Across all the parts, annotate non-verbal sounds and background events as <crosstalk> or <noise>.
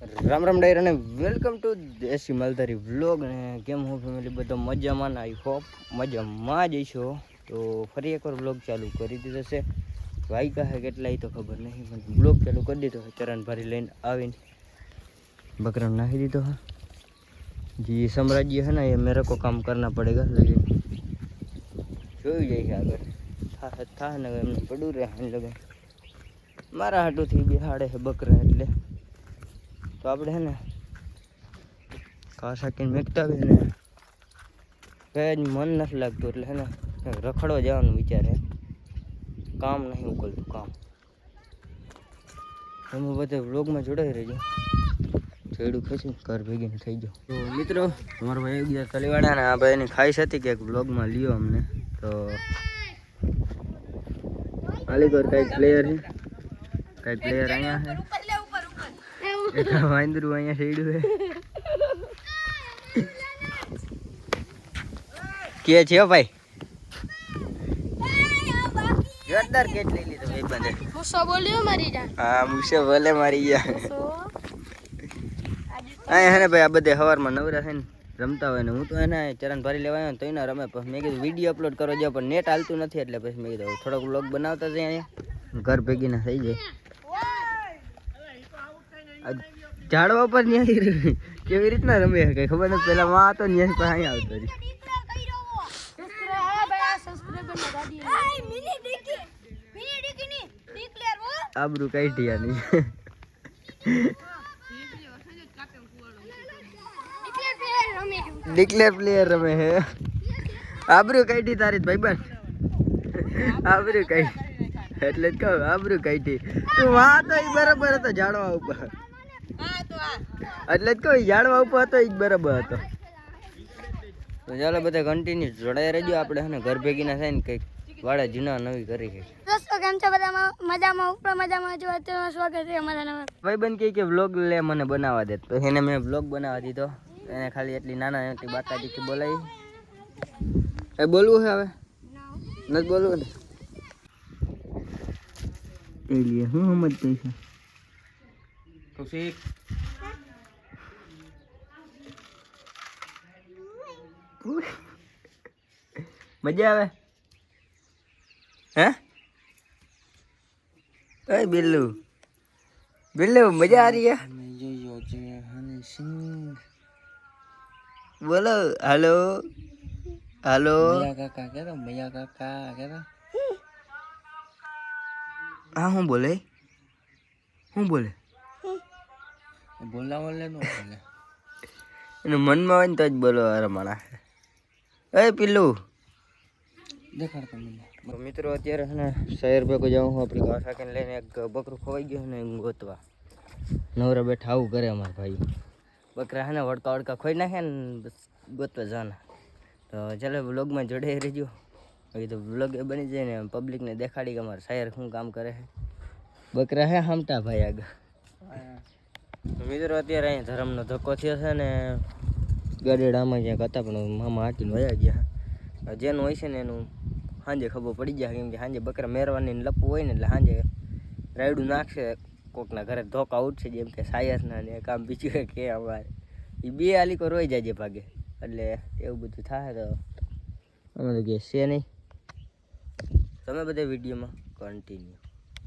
રામ રામ ડાયર અને welcome to દેશી મલધારી vlog ને કેમ હું ફેમિલી બધો મજામાં આઈ હોપ મજામાં જ છો તો ફરી એકવાર વ્લોગ ચાલુ કરી દીધો છે. વાયકા હે કેટલાય તો ખબર નહીં, પણ વ્લોગ ચાલુ કરી દીધો ચરણ ભરી લઈને આવીને બકરા નાખી દીધો હા જે સામ્રાજ્ય હે ને, એ મેરે કો કામ કરના પડેગા લેકિન જોયું જાય છે આગળ. થા થા ને એમને પડું રહે લગે મારા હાટુથી બિહાડે છે બકરા એટલે. તો આપણે હે ને ઘાસ હાકીને હોય ને. કઈ જ મન નથી લાગતું એટલે હે ને રખડવા જવાનું વિચારે. કામ નહીં ઉકલતું, કામ. તમે બધા વ્લોગમાં જોડાઈ રહેજો. છેડું ખેંચી ઘર ભેગીને થઈ જાઓ. તો મિત્રો, અમારો ભાઈ ગયા તલીવાડા ને આ ભાઈની ખાઈશ હતી કે વ્લોગમાં લ્યો અમને. તો અલીગઢ કઈ પ્લેયર છે? કઈ પ્લેયર અહીંયા છે? એક વાંદરું અહીંયા શેડ્યું છે. કે છે ભાઈ? જોરદાર કેચ લઈ લીધો ભાઈ બંને ગુસ્સો બોલ્યો મારી જા હા મુસે ભલે મારી ગયા અહીંયા હે ને ભાઈ આ બધે સવારમાં નવરા થઈને રમતા હોય ને હું તો એને ચરણ ભરી લેવા આવ્યો ને તો એના રમે. પછી મેં કીધું વીડિયો અપલોડ કરો જો પણ નેટ હાલતું નથી એટલે પછી મેં કીધું થોડોક વ્લોગ બનાવતા જઈએ અહીંયા. ઘર ભેગી ના થઈ જાય. ઝાડવા પર ન્યાય કેવી રીતના રમે કઈ ખબર નથી. પેલા માં હતો ન્યાય પાસે અહીંયા આવતો આબરું કઈ કાઢી નહીં ડિક્લેર પ્લેયર રમે હે આબરું કાઢી તારી ભાઈબંધ આબરું કાઢી. એટલે જ કહું, આબરું કાઢી. તું વાં તો ઈ બરાબર હતો ઝાડવા ઉપર. એટલે જ કોઈ ઝાડવા ઉપર હતો એ જ બરાબર હતો. તો ચાલો બધા કન્ટિન્યુ જોડાઈ રહેજો આપણે ને ઘર ભેગી ના થાય ને કંઈક. વાળા જૂના નવી કરી છે. દોસ્તો કેમ છો? બધામાં મજામાં? ઉપર મજામાં? જો અત્યારે સ્વાગત છે અમારા નવા. ભાઈબંધ કહે કે વ્લોગ લે મને બનાવવા દે. તો એને મેં વ્લોગ બનાવવા દીધો. એને ખાલી એટલી નાના એટલી બાકાજીથી બોલાવી એ બોલવું છે હવે? નથી બોલવું? ને એ લીએ હું સમજતી છે. કૌશિક <laughs> મજા આવે? હે? બિલ્લુ. બિલ્લુ મજા આ રહી બોલો હાલો? હાલો? કાકા કેરો મૈયા કાકા કેરો હા હું બોલે? હું બોલે? બોલા લે નો બોલે. એનું મનમાં હોય ને તો જ બોલો રમાણા એ દેખાડ મિત્રો અત્યારે છે ને શહેર ભેગો જાઉં હું આપણી ઘાસ હાકીને લઈને એક બકરું ખોવાઈ ગયું ને ગોતવા. નવરા બેઠા આવું કરે અમારા ભાઈ. બકરા છે ને વડકા વડકા ખોઈ નાખે ને બસ ગોતવા જવાના. તો ચાલો વ્લોગમાં જોડે રહેજો. હવે તો વ્લોગ એ બની જાય ને પબ્લિકને દેખાડી કે અમારા શહેર શું કામ કરે છે. બકરા હે હામટા ભાઈ આગળ. મિત્રો અત્યારે અહીંયા ધર્મનો ધક્કો થયો છે ને ગઢેડામાં ક્યાંક હતા, પણ મામા હાકીને વયા ગયા. જેનું હોય છે ને એનું સાંજે ખબર પડી જાય, કેમ કે સાંજે બકરા મેરવાની લપવું હોય ને એટલે સાંજે રાયડું નાખશે, કોકના ઘરે ધોકા ઉઠશે જેમ કે સાયસના ને કામ બીજું કે અમારે. એ બે આલીકો રોઈ જાય ભાગે. એટલે એવું બધું થાય તો અમે તો કે છે નહીં. તમે બધા વિડીયોમાં કન્ટિન્યુ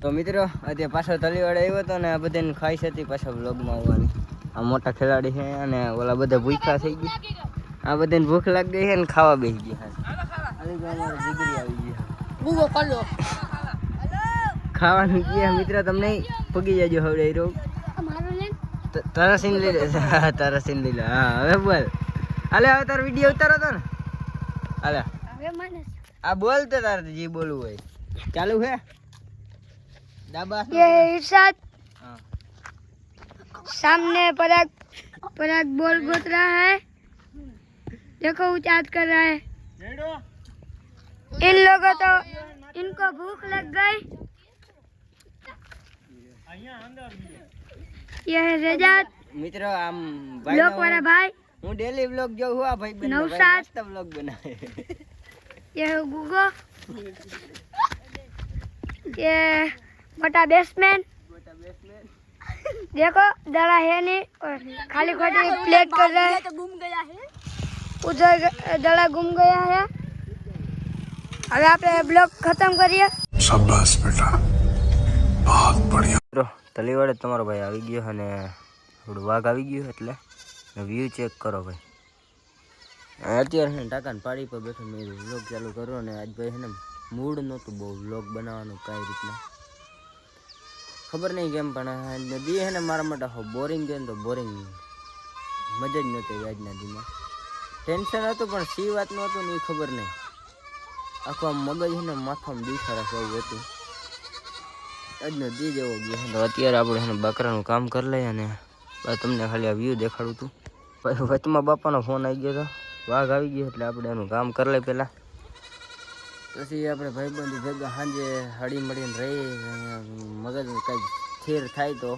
તો મિત્રો, અત્યારે પાછો તલીવાડ આવ્યો હતો ને, આ બધાને ખાઈશ હતી પાછા બ્લોગમાં આવવાની. આ મોટા ખેલાડી છે અને ઓલા બધા ભૂખા થઈ ગયા. આ બધાને ભૂખ લાગી ગઈ છે ને ખાવા બેસી ગયા ખાવાનું ગયા મિત્ર તમને પગી જાજો હવે રોગ. તારાસીન લઈ લે. તારાસીન લઈ લે. હા હવે બોલ. હાલે હવે તારો વીડિયો ઉતારો તો ને. હાલે. આ બોલ તો તારે જે બોલવું હોય. ચાલુ હે દાબા યે सामने पराग पराग बॉल गोत रहा है देखो वो चार्ज कर रहा है इन लोगों तो इनको भूख लग गई ये है रेजात મિત્રો આમ ब्लॉक ભાઈ वाला भाई હું ડેલી વ્લોગ જોઉં છું આ ભાઈ બંને નવસાદ. મસ્ત વ્લોગ બનાવે ये है गुगो ये मोटा बेसमैन મોટા બેસમેન देखो दड़ा है नहीं और खाली खाली प्लेट कर रहा है तो घूम गया है उधर ग- दड़ा गुम गया है હવે આપણે બ્લોગ ખતમ કરીએ મિત્રો તલીવાડે તમારો ભાઈ આવી ગયો અને થોડું વાઘ આવી ગયું એટલે વ્યૂ ચેક કરો ભાઈ અત્યારે છે ને ટાંકાને પાડી પર બેઠો મેં વ્લોગ ચાલુ કરો અને આજ ભાઈ છે ને મૂડ નહોતું બહુ વ્લોગ બનાવવાનું કાંઈ રીતના ખબર નહીં કેમ, પણ નદી છે ને મારા માટે બોરિંગ ગયો ને તો બોરિંગ મજા જ નહોતી આજના દીમાં ટેન્શન હતું, પણ સી વાતનું હતું ને એ ખબર નહીં. આખું આમ મગજ ને માથામાં બી ખરાશ એવું હતું આજનો દી જેવો ગયો તો અત્યારે આપણે એને બકરાનું કામ કરી લઈએ અને તમને ખાલી આ વ્યૂ દેખાડું હતું પછી વચમાં બાપાનો ફોન આવી ગયો હતો વાઘ આવી ગયો, એટલે આપણે એનું કામ કરી લઈએ પહેલાં. પછી આપણે ભાઈબંધી ભેગા સાંજે હળી મળીને રહી મગજ કાંઈક સ્થિર થાય તો.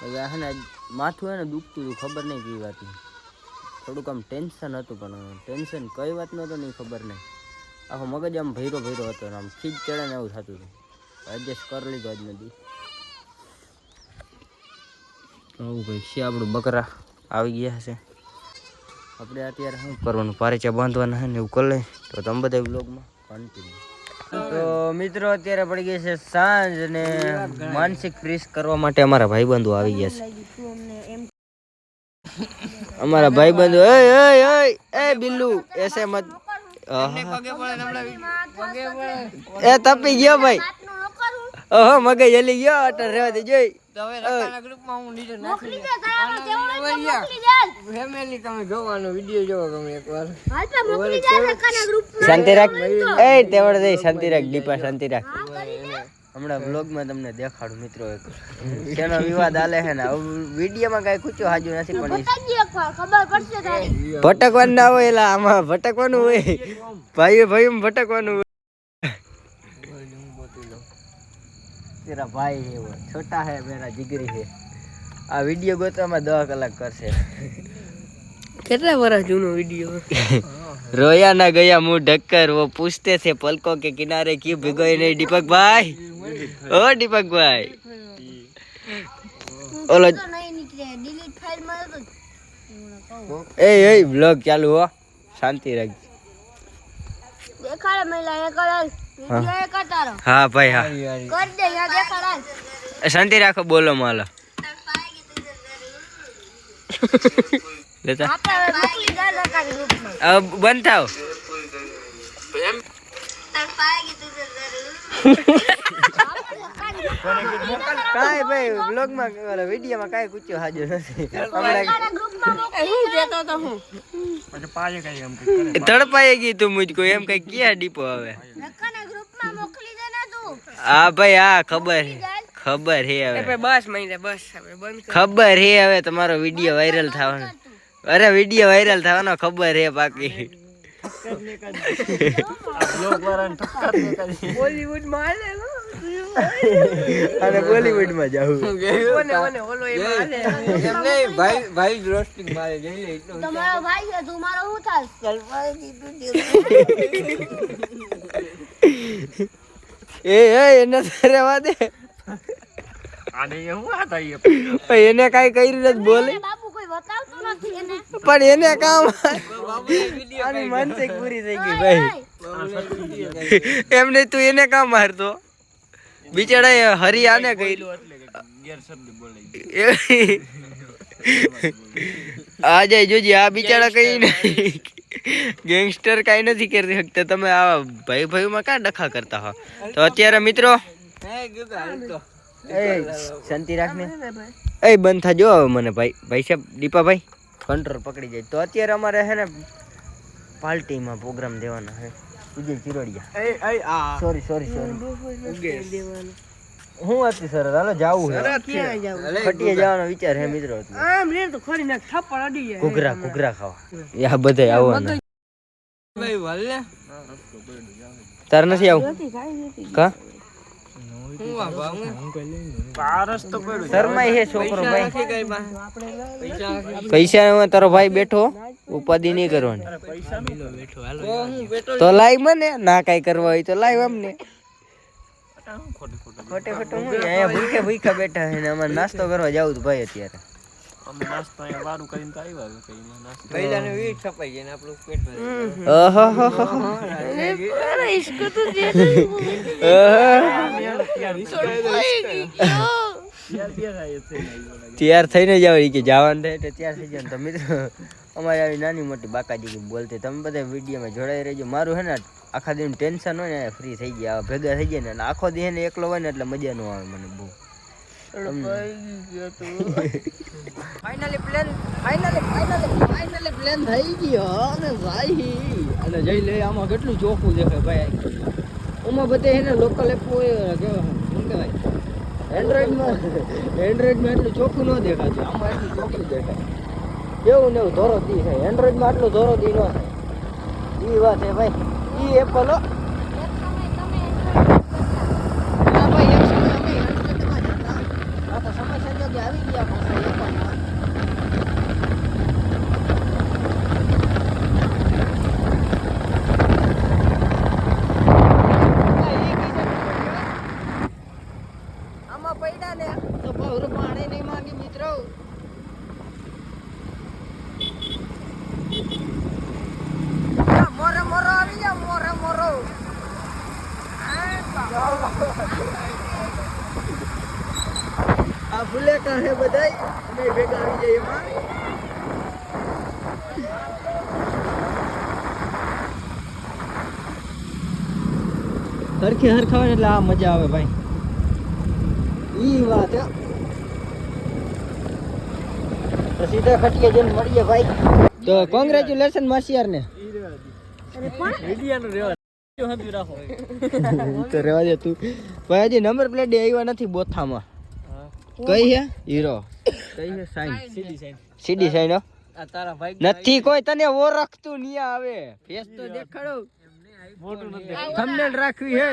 પછી છે માથું એને દુખતું હતું, ખબર નહીં કઈ વાતની. થોડુંક આમ ટેન્શન હતું, પણ ટેન્શન કઈ વાતનું હતું નહીં ખબર નહીં. આખો મગજ આમ ભૈરો ભૈરો હતો આમ ખીજ ચડે ને એવું થતું હતું. એડજસ્ટ કરી લીધો આજ નથી આવું ભાઈ છે આપણું બકરા. આવી ગયા છે. આપણે અત્યારે શું કરવાનું? પારેચા બાંધવાના છે ને એવું કરી તો તમે બધા બ્લોગમાં કન્ટિન્યુ તો મિત્રો, અત્યારે પડી ગઈ છે સાંજ અને માનસિક ફ્રીસ કરવા માટે અમારા ભાઈબંધો આવી ગયા છે. અમારા ભાઈબંધો, એ એ એ એ, બિલ્લુ એસે મત એ તપી ગયો ભાઈ. ઓહો મગજ હલી ગયો અટર રહેવા દે શાંતિ રાખ. એ તેવડ દે શાંતિ રાખ દીપા શાંતિ રાખ. હમણાં વ્લોગમાં તમને દેખાડું મિત્રો એક. તેનો વિવાદ આલે છે ને વિડીયોમાં કાંઈ કૂચો હાજુ નથી પણ ઈ બતાજી એકવાર ખબર પડશે તારી. ભટકવાનું ના હોય એલા આમાં ભટકવાનું હોય. ભાઈ ભાઈ ભટકવાનું હોય તેરા ભાઈ હે वो छोटा है मेरा जिगरी है આ વિડીયો ગોતવામાં દસ કલાક કરશે કેટલા વર્ષ જૂનો વિડીયો रोया ना गया मुंह ढककर वो पूछते थे पलकों के किनारे क्यों भिगोए नहीं दीपक भाई ओ दीपक भाई ओलो તો નહીં નીકળે ડિલીટ ફાઇલ માં તો ए ए ब्लॉग चालू हो शांति रख દેખાડે મહિલા એ કરે હા ભાઈ હા. શાંતિ રાખો બોલો માલો. લેતા બંધ થાવ. કાંઈ ભાઈ બ્લોગમાં વિડીયોમાં કાંઈ કૂચ્યો હાજર નથી. તડપાઈ ગઈ તું મુજકો એમ કઈ ક્યાં ડીપો આવે? હા ભાઈ હા ખબર ખબર હે હવે. બસ મહિને બસ હવે બંધ ખબર હે હવે તમારો વીડિયો વાયરલ થવાનો. અરે વીડિયો વાયરલ થવાનો ખબર હે બાકી. બોલીવુડમાં હાલે અને બોલીવુડમાં જાવું ભાઈ ભાઈ રોસ્ટિંગ મારે જઈ લે તમારો ભાઈ છે તું હું થાસ એ એ એને રહેવા દે. એને કઈ કર્યું નથી બોલે. બાપુ કોઈ બતાવતું નથી એને. પણ એને કામ આની માનસિક પૂરી થઈ ગઈ ભાઈ. એમને તું એને કામ મારતો? બિચારા હરી આને ગયેલું આ જાય જોજી આ બિચારા કઈ નહીં. ગેંગસ્ટર કાંઈ નથી કરી શકતા તમે આ ભાઈ ભાઈમાં કાં ડખા કરતા હો? તો અત્યારે મિત્રો એ શાંતિ રાખને. એ બંધ થાજો હવે મને ભાઈ. ભાઈ સાહેબ દીપાભાઈ કંટ્રોલ પકડી જાય. તો અત્યારે અમારે છે ને પાર્ટીમાં પ્રોગ્રામ દેવાના છે Vijay Chirodiya. Sorry sorry sorry હું હતી સર હાલો જાવું છે. ખટીએ જવાનો વિચાર છે મિત્રો આમ લે તો ખોરી નાખ થપ્પડ અડી જાય. ઘૂઘરા ઘૂઘરા ખાવા. યા બધે આવવાના. ભાઈ વાલે તાર નથી આવું? કા? તારો ભાઈ બેઠો ઉપાધિ નહીં કરવાની. બેઠો હાલો. હું બેઠો તો લાઈ મને ના કઈ કરવા હોય તો લાઈ અમને. ખોટે ખોટું હું અહીંયા ભૂખે ભૂખા બેઠા છે ને નાસ્તો કરવા જાવું તો ભાઈ અત્યારે તૈયાર થઈને જાવ કે જવાનું રહે તૈયાર થઈ જાય તો મિત્રો અમારે આવી નાની મોટી બાકાજી બોલતી. તમે બધા વિડીયોમાં જોડાઈ રહેજો. મારું હે ને આખા દિન ટેન્શન હોય ને ફ્રી થઈ ગયા ભેગા થઈ ગયા ને આખો દિન એકલો હોય ને એટલે મજા ન આવે મને બહુ. Finally plane finally finally finally plane થઈ ગયો અને ભાઈ. અને જઈ લે આમાં કેટલું ચોખ્ખું દેખાય ભાઈ. આમાં બધે એને લોકલ એપ હોય કેવા શું કહેવાય? એન્ડ્રોઈડમાં એન્ડ્રોઈડમાં એટલું ચોખ્ખું ન દેખાતું. આમાં એટલું ચોખ્ખું દેખાય. એવું ને એવું ધોરો દી છે એન્ડ્રોઈડમાં આટલું ધોરો દી ન થાય. એ વાત છે ભાઈ. એ એપલ હો ના ભાઈ એક સમય અમે એન્ડ્રોઈડમાં જ હતા આ તો સમય સંજોગે આવી ગયા પાછા એપલમાં આમાં પૈડા ને તો બહુ પાણી નહીં માંગી મિત્રો આ મોરે મોરો આવી જા મોરે મોરો આ ફૂલે કા હે બધાય અમે ભેગા આવી જઈએ એમાં સરખે હરખા હોય એટલે આ મજા આવે ભાઈ. ઈ વાત સીધા ખટકે જઈને મળીએ ભાઈ. તો કોંગ્રેચ્યુલેશન માસિયાર ને તો રેવા દે તું. ભાઈ હજી નંબર પ્લેટ આવ્યા નથી બોથામાં. કઈ હે? હીરો. કઈ હે? સાઈન. સીડી સાઈન. હો. આ નથી કોઈ તને ઓળખતું નહીં આવે. ફેસ તો દેખાડો. થંબનેલ રાખવી હે.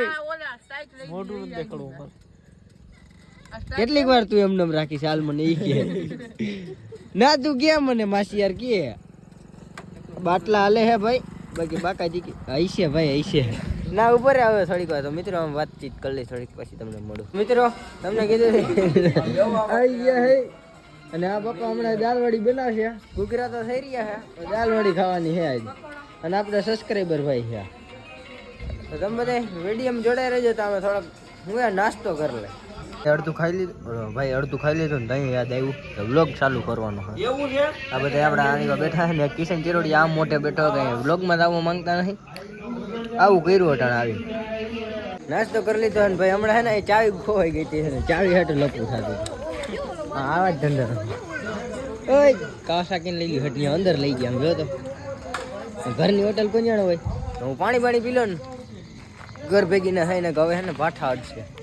કેટલીક વાર તું એમ રાખીશ રાખી હાલ મને ઈ કે. <laughs> ના તું કે મને માસી યાર કે. બાટલા હાલે હે ભાઈ. બાકી બાકાજી કે હૈશે ભાઈ હૈશે ના ઉપર આવે થોડીક વાર તો મિત્રો આમ વાતચીત કરી લઈ થોડીક પછી તમને મળું. મિત્રો તમને કીધું આવી ગયા હે. અને આ પપ્પા હમણાં દાલવાડી બનાવશે ઘૂઘરા તો થઈ રહ્યા છે. દાલવાડી ખાવાની છે આજ. અને આપણે સબસ્ક્રાઈબર ભાઈ છે. તો તમે બધા વીડિયો જોડાઈ રહેજો તો અમે થોડોક હું યાર નાસ્તો કરી લે અડધું ખાઈ લીધું. ભાઈ અડધું ખાઈ લીધું ને ત્યાં યાદ આવ્યું કે વ્લોગ ચાલુ કરવાનો છે. આ બધા આપણા આની બેઠા છે ને કિશન ચિરોડી આમ મોટે બેઠો કંઈ વ્લોગમાં આવવા માંગતા નથી. આવું કર્યું અટાણે આવી નાસ્તો કરી લીધો ને ભાઈ હમણાં હે ને એ ચાવી ખોવાઈ ગઈ હતી ને ચાવી હાટું લપું થતું. હા આવા જ ધંધા ઓય કાવાસાકી લઈ ગયું હટની અંદર લઈ ગયા આમ જો તો. ઘરની હોટલ કોણ જાણે હોય? હું પાણી પાણી પી લો ને. ઘર ભેગી ના થાય ને હવે હે ને ભાઠા અડશે